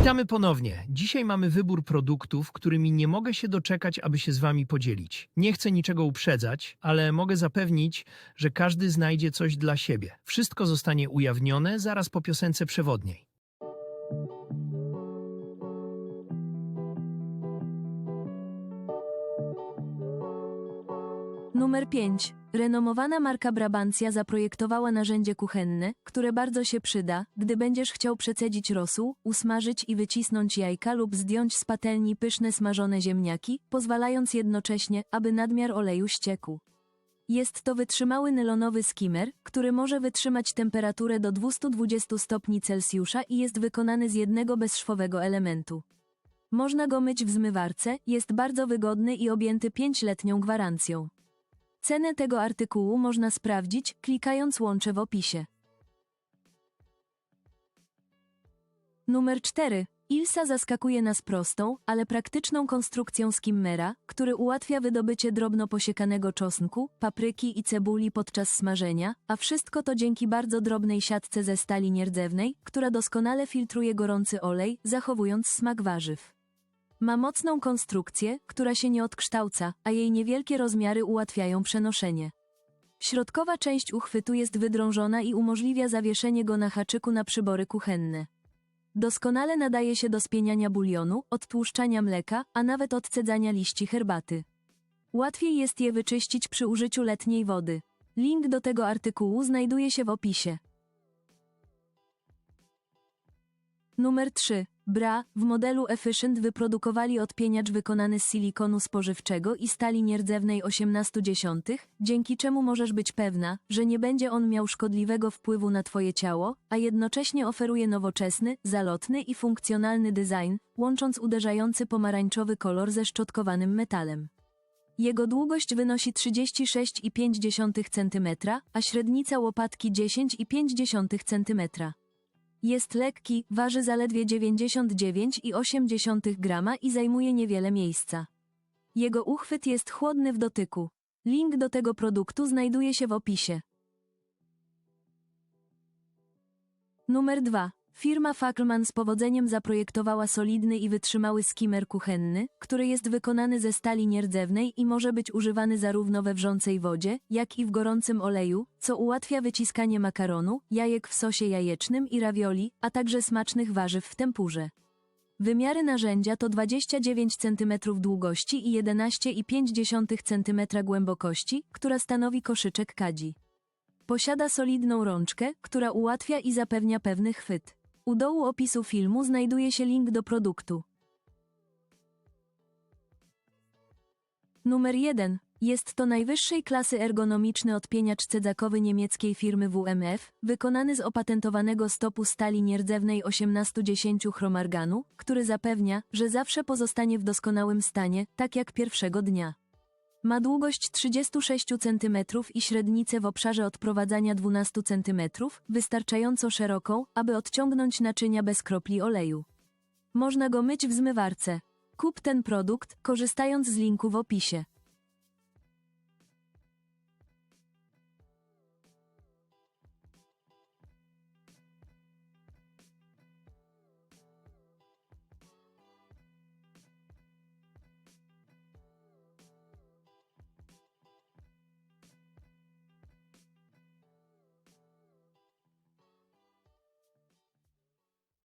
Witamy ponownie. Dzisiaj mamy wybór produktów, którymi nie mogę się doczekać, aby się z Wami podzielić. Nie chcę niczego uprzedzać, ale mogę zapewnić, że każdy znajdzie coś dla siebie. Wszystko zostanie ujawnione zaraz po piosence przewodniej. Numer 5. Renomowana marka Brabancja zaprojektowała narzędzie kuchenne, które bardzo się przyda, gdy będziesz chciał przecedzić rosół, usmażyć i wycisnąć jajka lub zdjąć z patelni pyszne smażone ziemniaki, pozwalając jednocześnie, aby nadmiar oleju ściekł. Jest to wytrzymały nylonowy skimmer, który może wytrzymać temperaturę do 220 stopni Celsjusza i jest wykonany z jednego bezszwowego elementu. Można go myć w zmywarce, jest bardzo wygodny i objęty 5-letnią gwarancją. Cenę tego artykułu można sprawdzić, klikając łącze w opisie. Numer 4. Ilsa zaskakuje nas prostą, ale praktyczną konstrukcją skimmera, który ułatwia wydobycie drobno posiekanego czosnku, papryki i cebuli podczas smażenia, a wszystko to dzięki bardzo drobnej siatce ze stali nierdzewnej, która doskonale filtruje gorący olej, zachowując smak warzyw. Ma mocną konstrukcję, która się nie odkształca, a jej niewielkie rozmiary ułatwiają przenoszenie. Środkowa część uchwytu jest wydrążona i umożliwia zawieszenie go na haczyku na przybory kuchenne. Doskonale nadaje się do spieniania bulionu, odtłuszczania mleka, a nawet odcedzania liści herbaty. Łatwiej jest je wyczyścić przy użyciu letniej wody. Link do tego artykułu znajduje się w opisie. Numer 3. Bra w modelu Efficient wyprodukowali odpieniacz wykonany z silikonu spożywczego i stali nierdzewnej 1810, dzięki czemu możesz być pewna, że nie będzie on miał szkodliwego wpływu na Twoje ciało, a jednocześnie oferuje nowoczesny, zalotny i funkcjonalny design, łącząc uderzający pomarańczowy kolor ze szczotkowanym metalem. Jego długość wynosi 36,5 cm, a średnica łopatki 10,5 cm. Jest lekki, waży zaledwie 99,8 grama i zajmuje niewiele miejsca. Jego uchwyt jest chłodny w dotyku. Link do tego produktu znajduje się w opisie. Numer 2. Firma Fackelman z powodzeniem zaprojektowała solidny i wytrzymały skimmer kuchenny, który jest wykonany ze stali nierdzewnej i może być używany zarówno we wrzącej wodzie, jak i w gorącym oleju, co ułatwia wyciskanie makaronu, jajek w sosie jajecznym i ravioli, a także smacznych warzyw w tempurze. Wymiary narzędzia to 29 cm długości i 11,5 cm głębokości, która stanowi koszyczek kadzi. Posiada solidną rączkę, która ułatwia i zapewnia pewny chwyt. U dołu opisu filmu znajduje się link do produktu. Numer 1. Jest to najwyższej klasy ergonomiczny odpieniacz cedzakowy niemieckiej firmy WMF, wykonany z opatentowanego stopu stali nierdzewnej 1810 chromarganu, który zapewnia, że zawsze pozostanie w doskonałym stanie, tak jak pierwszego dnia. Ma długość 36 cm i średnicę w obszarze odprowadzania 12 cm, wystarczająco szeroką, aby odciągnąć naczynia bez kropli oleju. Można go myć w zmywarce. Kup ten produkt, korzystając z linku w opisie.